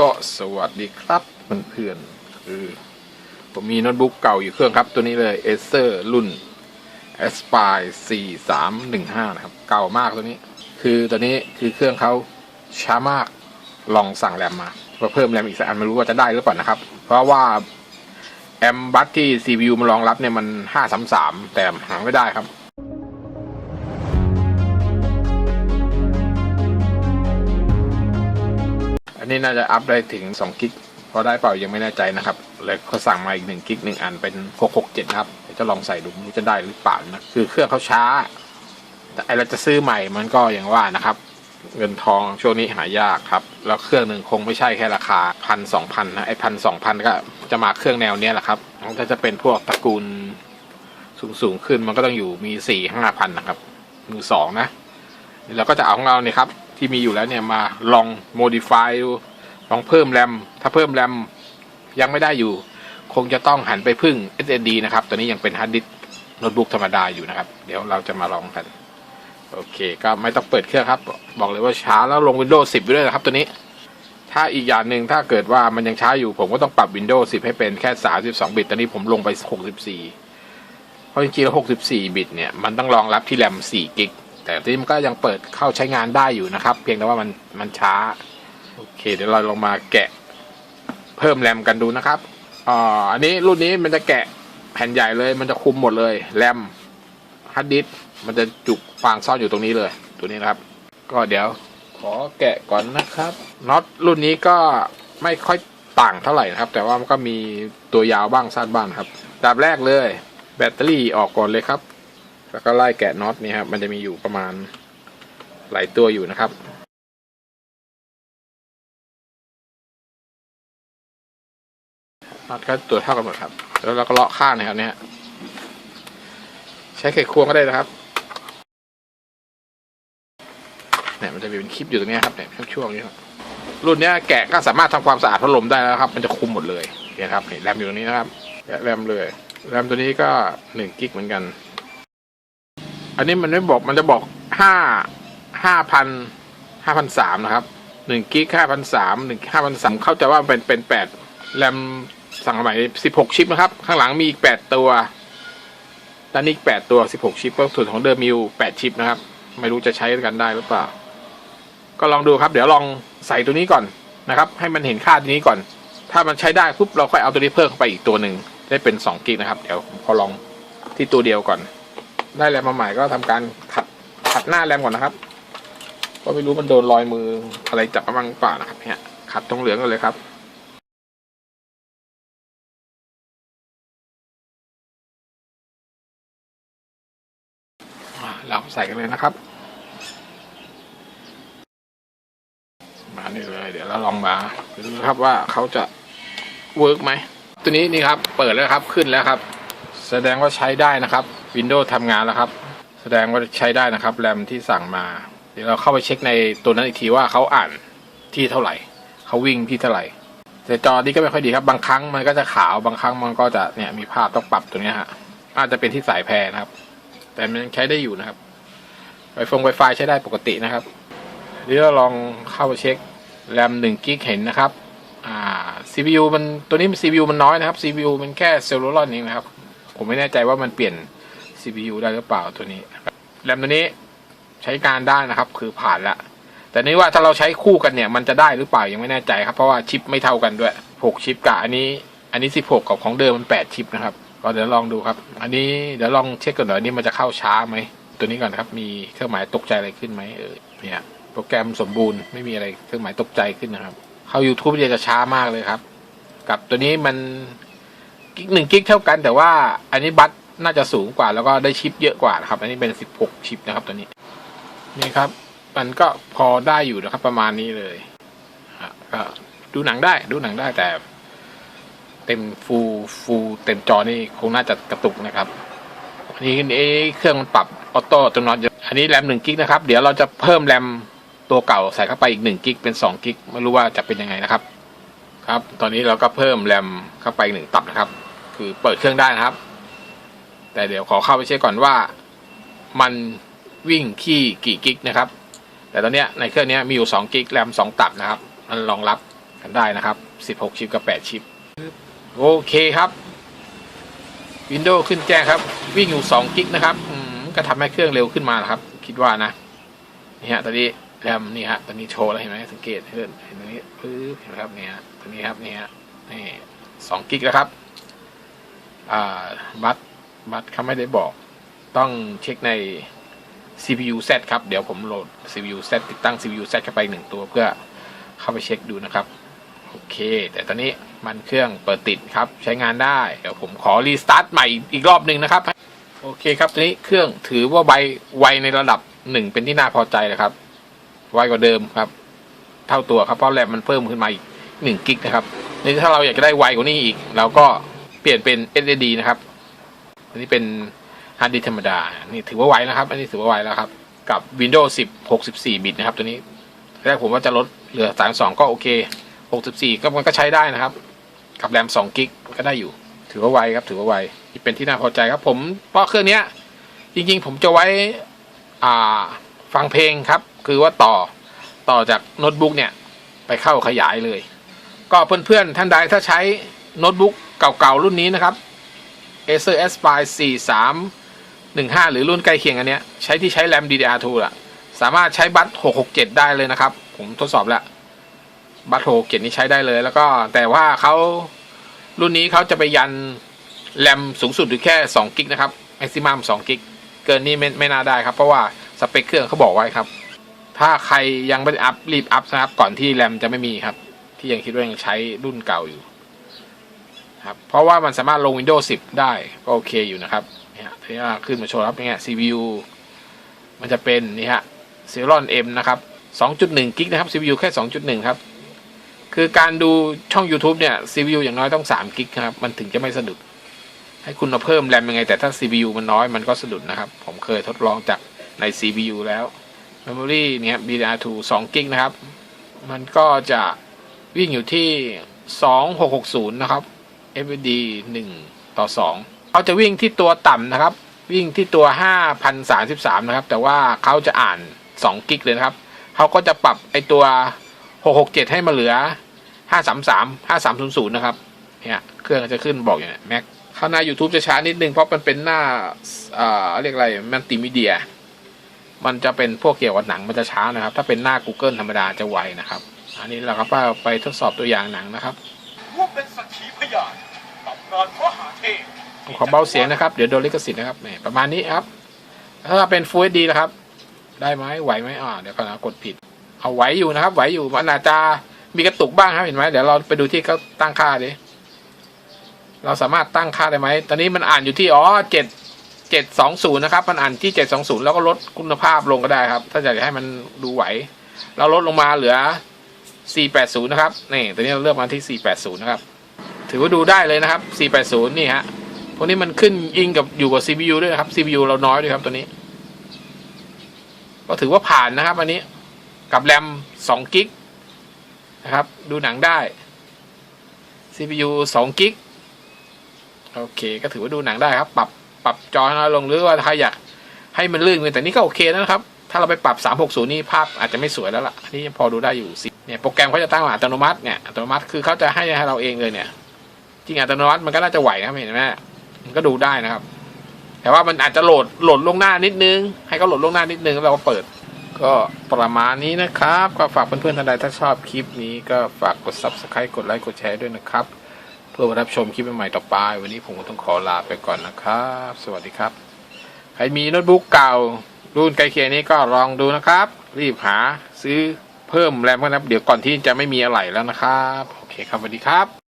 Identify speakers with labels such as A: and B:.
A: ก็สวัสดีครับเพื่อนๆคือผมมีโน้ตบุ๊กเก่าอยู่เครื่องครับ ตัวนี้เลย Acer รุ่น Aspire 4315 นะครับ เก่ามากตัวนี้ คือตัวนี้คือเครื่องเขาช้ามากลองสั่งแรมมาว่าเพิ่มแรมอีกสักอันไม่รู้ว่าจะได้หรือเปล่านะครับ เพราะว่าแอมบัตที่ CPU มันรองรับเนี่ยมัน 533 แต่หาไม่ได้ครับ นี้น่าจะอัพได้ถึง2กิกพอได้เปล่ายังไม่แน่ใจนะครับเลยเขาสั่งมาอีก1กิกหนึ่งอันเป็น 667 นะครับจะลองใส่ดูไม่รู้จะได้หรือเปล่านะ คือเครื่องเขาช้า แต่ไอเราจะซื้อใหม่มันก็อย่างว่านะครับ เงินทองช่วงนี้หายากครับ แล้วเครื่องหนึ่งคงไม่ใช่แค่ราคาพันสองพันนะไอพันสองพันก็จะมาเครื่องแนวเนี้ยแหละครับถ้าจะเป็นพวกตระกูลสูงสูงขึ้นมันก็ต้องอยู่มีสี่ห้าพันนะครับ มือสองนะเราก็จะเอาของเราเนี่ยครับ ที่มีอยู่แล้วเนี่ยมาลอง modify ดูลองเพิ่มแรม ถ้าเพิ่มแรมยังไม่ได้อยู่ คงจะต้องหันไปพึ่ง SSD นะครับ ตัวนี้ยังเป็นฮาร์ดดิสก์โน้ตบุ๊กธรรมดาอยู่นะครับ เดี๋ยวเราจะมาลองกัน โอเค ก็ไม่ต้องเปิดเครื่องครับ บอกเลยว่าช้าแล้วลง Windows 10ไปด้วยนะครับ ตัวนี้ ถ้าอีกอย่างหนึ่งถ้าเกิดว่ามันยังช้าอยู่ ผมก็ต้องปรับ Windows 10 ให้เป็นแค่ 32 บิต ตอนนี้ผมลงไป 64 เพราะจริงๆแล้ว64 บิตเนี่ย มันต้องรองรับที่แรม4กิก แต่ที่มันก็ยังเปิดเข้าใช้งานได้อยู่นะครับ เพียงแต่ว่ามันมันช้า โอเค เดี๋ยวเราลองมาแกะเพิ่มแรมกันดูนะครับอ่าอันนี้รุ่นนี้มันจะแกะแผ่นใหญ่เลย มันจะคุมหมดเลยแรมฮาร์ดดิสก์มันจะจุกฟางซ่อนอยู่ตรงนี้เลย ตัวนี้นะครับ ก็เดี๋ยวขอแกะก่อนนะครับน็อตรุ่นนี้ก็ไม่ค่อยต่างเท่าไหร่นะครับ แต่ว่ามันก็มีตัวยาวบ้างสั้นบ้างครับดับแรกเลย แบตเตอรี่ออกก่อนเลยครับ แล้วก็ไล่แกะน็อตนี่ครับมันจะมีอยู่ประมาณหลายตัวอยู่นะครับน็อตก็ตัวเท่ากันหมดครับ แล้วเราก็เลาะข้างนะครับเนี่ยใช้ไขควงก็ได้นะครับเนี่ยมันจะมีเป็นคลิปอยู่ตรงนี้ครับเนี่ยช่วงๆนี้ครับรุ่นเนี้ยแกะก็สามารถทำความสะอาดพัดลมได้แล้วครับ มันจะคุมหมดเลยเนี่ยครับเห็นแรมอยู่ตรงนี้นะครับแกะแรมเลยแรมตัวนี้ก็หนึ่งกิกเหมือนกัน อันนี้มันไม่บอกมันจะบอกห้าห้าพันห้าพันสามนะครับหนึ่งกิกห้าพันสามหนึ่งห้าพันสามเข้าใจว่าเป็นเป็นแปดแรมสั่งใหม่สิบหกชิปนะครับ ข้างหลังมีอีกแปดตัวด้านนี้แปดตัวสิบหกชิปก็ส่วนของเดิมมีแปดชิปนะครับ ไม่รู้จะใช้กันได้หรือเปล่า ก็ลองดูครับ เดี๋ยวลองใส่ตัวนี้ก่อนนะครับ ให้มันเห็นค่าตัวนี้ก่อน ถ้ามันใช้ได้ปุ๊บเราค่อยเอาตัวนี้เพิ่มเข้าไปอีกตัวหนึ่งได้เป็นสองกิกนะครับ เดี๋ยวผมขอลองที่ตัวเดียวก่อน ได้แรมมาใหม่ก็ทำการขัดขัดหน้าแรมก่อนนะครับ ก็ไม่รู้มันโดนรอยมืออะไรจับบ้างป่านะครับเนี่ยขัดตรงเหลืองกันเลยครับเราใส่กันเลยนะครับ มานี่เลย เดี๋ยวเราลองมาดูครับว่าเขาจะเวิร์กไหมตัวนี้นี่ครับ เปิดแล้วครับขึ้นแล้วครับ แสดงว่าใช้ได้นะครับ Windows ทำงานแล้วครับ แสดงว่าใช้ได้นะครับแรมที่สั่งมา เดี๋ยวเราเข้าไปเช็คในตัวนั้นอีกทีว่าเขาอ่านที่เท่าไหร่เขาวิ่งที่เท่าไหร่แต่จอนี้ก็ไม่ค่อยดีครับบางครั้งมันก็จะขาวบางครั้งมันก็จะเนี่ยมีภาพต้องปรับตรงเนี้ฮะอาจจะเป็นที่สายแพรนะครับ แต่มันใช้ได้อยู่นะครับไวฟงไวไฟใช้ได้ปกตินะครับเดี๋ยวเราลองเข้าไปเช็คแรมหนึ่งกิกเห็นนะครับอ่า CPU มันตัวนี้ CPU มันน้อยนะครับ CPU มันแค่เซลลูลอนเองนะครับ ผมไม่แน่ใจว่ามันเปลี่ยน CPU ได้หรือเปล่าตัวนี้แรมตัวนี้ใช้การได้นะครับ คือผ่านละแต่นี่ว่าถ้าเราใช้คู่กันเนี่ย มันจะได้หรือเปล่ายังไม่แน่ใจครับเพราะว่าชิปไม่เท่ากันด้วย 6 ชิปกับอันนี้ อันนี้ 16 กับของเดิมมัน 8 ชิปนะครับก็เดี๋ยวลองดูครับ อันนี้เดี๋ยวลองเช็คก่อนหน่อยนนี้มันจะเข้าช้าไหมตัวนี้ก่อนครับ มีเครื่องหมายตกใจอะไรขึ้นไหมเออเนี่ยโปรแกรมสมบูรณ์ไม่มีอะไรเครื่องหมายตกใจขึ้นนะครับ เข้า YouTube เนี่ยจะช้ามากเลยครับ กับตัวนี้มันกิกหนึ่งกิกเท่ากัน แต่ว่าอันนี้บัต น่าจะสูงกว่าแล้วก็ได้ชิปเยอะกว่านะครับ อันนี้เป็น 16 ชิปนะครับตัวนี้ นี่ครับ มันก็พอได้อยู่นะครับ ประมาณนี้เลยก็ดูหนังได้ดูหนังได้แต่เต็มฟูฟูเต็มจอนี่คงน่าจะกระตุกนะครับอันนี้เครื่องมันปรับออโต้ตัวน็อตเยอะอันนี้แรมหนึ่งกิกนะครับ เดี๋ยวเราจะเพิ่มแรมตัวเก่าใส่เข้าไปอีกหนึ่งกิกเป็นสองกิกไม่รู้ว่าจะเป็นยังไงนะครับ ครับ ตอนนี้เราก็เพิ่มแรมเข้าไปหนึ่งตับนะครับ คือเปิดเครื่องได้นะครับ แต่เดี๋ยวขอเข้าไปเช็คก่อนว่า มันวิ่งขี้กี่กิกนะครับ แต่ตอนเนี้ยในเครื่องเนี้ยมีอยู่สองกิกแรมสองตับนะครับ มันรองรับกันได้นะครับ 16 ชิปกับ 8 ชิป โอเคครับ Windows ขึ้นแจ้งครับ วิ่งอยู่2กิกนะครับก็ทำให้เครื่องเร็วขึ้นมานะครับ คิดว่านะนี่ฮะตอนนี้แรมนี่ฮะตอนนี้โชว์แล้วเห็นไหมสังเกตเห็นเห็นตรงนี้ปึ๊บเห็นไหมครับเนี่ยตรงนี้ครับเนี่ฮะนี่สองกิกแล้วครับ อ่าบัต บัตเขาไม่ได้บอก ต้องเช็คใน CPU Z ครับ เดี๋ยวผมโหลด CPU Z ติดตั้ง CPU Z เข้าไปหนึ่งตัวเพื่อเข้าไปเช็คดูนะครับ โอเค แต่ตอนนี้มันเครื่องเปิดติดครับ ใช้งานได้ เดี๋ยวผมขอรีสตาร์ทใหม่อีกรอบหนึ่งนะครับ โอเคครับตอนนี้เครื่องถือว่าไวไวในระดับหนึ่งเป็นที่น่าพอใจเลยครับ ไวกว่าเดิมครับ เท่าตัวครับเพราะแรมมันเพิ่มขึ้นมาอีกหนึ่งกิกนะครับนี่ถ้าเราอยากจะได้ไวกว่านี้อีกเราก็เปลี่ยนเป็น SSD นะครับ อันนี้เป็นฮาร์ดดิสก์ธรรมดา นี่ถือว่าไวนะครับ อันนี้ถือว่าไวแล้วครับ กับ Windows 10 64 บิตนะครับตัวนี้แรกผมว่าจะลดเหลือ 32 ก็โอเค 64 ก็มันก็ใช้ได้นะครับ กับแรม2กิกก็ได้อยู่ ถือว่าไวครับ ถือว่าไวเป็นที่น่าพอใจครับ ผมเพราะเครื่องเนี้ยจริงๆ ผมจะไว้อ่าฟังเพลงครับ คือว่าต่อต่อจากโน้ตบุ๊กเนี่ย ไปเข้าขยายเลย ก็เพื่อนๆท่านใดถ้าใช้โน้ตบุ๊กเก่าๆรุ่นนี้นะครับ Acer Aspire 4315 หรือรุ่นใกล้เคียงอันเนี้ย ใช้ที่ใช้แรม DDR2 ล่ะ สามารถใช้บัต667 ได้เลยนะครับ ผมทดสอบแล้ว บัต667 นี้ใช้ได้เลย แล้วก็แต่ว่าเขารุ่นนี้เขาจะไปยันแรมสูงสุดอยู่แค่2กิกนะครับ maximum 2กิกเกินนี้ไม่ไม่น่าได้ครับ เพราะว่าสเปคเครื่องเขาบอกไว้ครับ ถ้าใครยังไม่อัพรีบอัพนะครับก่อนที่แรมจะไม่มีครับ ที่ยังคิดว่ายังใช้รุ่นเก่าอยู่ ครับเพราะว่ามันสามารถลง Windows 10 ได้ก็โอเคอยู่นะครับเนี่ยที่ว่าขึ้นมาโชว์ครับเนี่ย CPU มันจะเป็นนี่ฮะ Celeron M นะครับ 2.1 กิกนะครับ CPU แค่ 2.1 ครับ คือการดูช่อง YouTube เนี่ย CPU อย่างน้อยต้อง 3 กิกครับ มันถึงจะไม่สะดุด ให้คุณมาเพิ่มแรมยังไง แต่ถ้า CPU มันน้อยมันก็สะดุดนะครับ ผมเคยทดลองจากใน CPU แล้ว Memory เนี่ย DDR2 2 กิกนะครับ มันก็จะวิ่งอยู่ที่ 2660 นะครับ FSD 1 ต่อ 2 เขาจะวิ่งที่ตัวต่ำนะครับ วิ่งที่ตัว 5,033 นะครับ แต่ว่าเขาจะอ่าน 2 กิกเลยนะครับ เขาก็จะปรับไอตัว 667 ให้มาเหลือ 533 5300 นะครับ เนี่ย เครื่องจะขึ้นบอกอย่างนี้แม็กข้างหน้า YouTube จะช้านิดนึง เพราะมันเป็นหน้าอ่าเรียกอะไรมันติมีเดีย มันจะเป็นพวกเกี่ยวกับหนังมันจะช้านะครับ ถ้าเป็นหน้า Google ธรรมดาจะไวนะครับ อันนี้เราก็ไปทดสอบตัวอย่างหนังนะครับ
B: ว่าเป็นสักขีพยานตำนานพระหาเทพ
A: ผมขอเบาเสียงนะครับ เดี๋ยวโดนลิขสิทธิ์นะครับแหมประมาณนี้ครับถ้าเป็น Full HD นะครับ ได้ไหมไหวไหมอ่าเดี๋ยวก่อนนะกดผิด เอาไหวอยู่นะครับ ไหวอยู่มันอาจจะมีกระตุกบ้างครับเห็นไหมเดี๋ยวเราไปดูที่เขาตั้งค่าดิเราสามารถตั้งค่าได้ไหม ตอนนี้มันอ่านอยู่ที่อ๋อเจ็ดเจ็ดสองศูนย์นะครับ มันอ่านที่เจ็ดสองศูนย์แล้วก็ลดคุณภาพลงก็ได้ครับ ถ้าอยากจะให้มันดูไหว เราลดลงมาเหลือ สี่แปดศูนย์นะครับ นี่ตอนนี้เราเลือกมาที่สี่แปดศูนย์นะครับ ถือว่าดูได้เลยนะครับสี่แปดศูนย์นี่ฮะ พวกนี้มันขึ้นอิงกับอยู่กับ CPU ด้วยนะครับ CPU เราน้อยด้วยครับตัวนี้ ก็ถือว่าผ่านนะครับ อันนี้ กับแรม2กิกนะครับ ดูหนังได้ CPU 2กิกโอเค ก็ถือว่าดูหนังได้ครับ ปรับ ปรับจอให้น้อยลงหรือว่าถ้าอยากให้มันลื่นขึ้นแต่นี่ก็โอเคแล้วนะครับ ถ้าเราไปปรับ 360 นี่ภาพอาจจะไม่สวยแล้วล่ะนนี่ยังพอดูได้อยู่สิ เนี่ยโปรแกรมเขาจะตั้งมาอัตโนมัติเนี่ยอัตโนมัติคือเขาจะให้ให้เราเองเลยเนี่ย จริงอัตโนมัติมันก็น่าจะไหวนะครับเห็นไหมมันก็ดูได้นะครับ แต่ว่ามันอาจจะโหลดโหลดลงหน้านิดนึง ให้เขาโหลดลงหน้านิดนึงแล้วเราก็เปิด ก็ประมาณนี้นะครับ ก็ฝากเพื่อนๆท่านใดถ้าชอบคลิปนี้ก็ฝากกด subscribe กดไลค์กดแชร์ด้วยนะครับ เพื่อมารับชมคลิปใหม่ๆต่อไป วันนี้ผมก็ต้องขอลาไปก่อนนะครับ สวัสดีครับ ใครมีโน้ตบุ๊กเก่ารุ่นใกลเคียนี้ก็ลองดูนะครับ รีบหาซื้อ เพิ่มแรมก็นนะครับเดี๋ยวก่อนที่จะไม่มีอะไรแล้วนะครับ โอเคครับสวัสดีครับ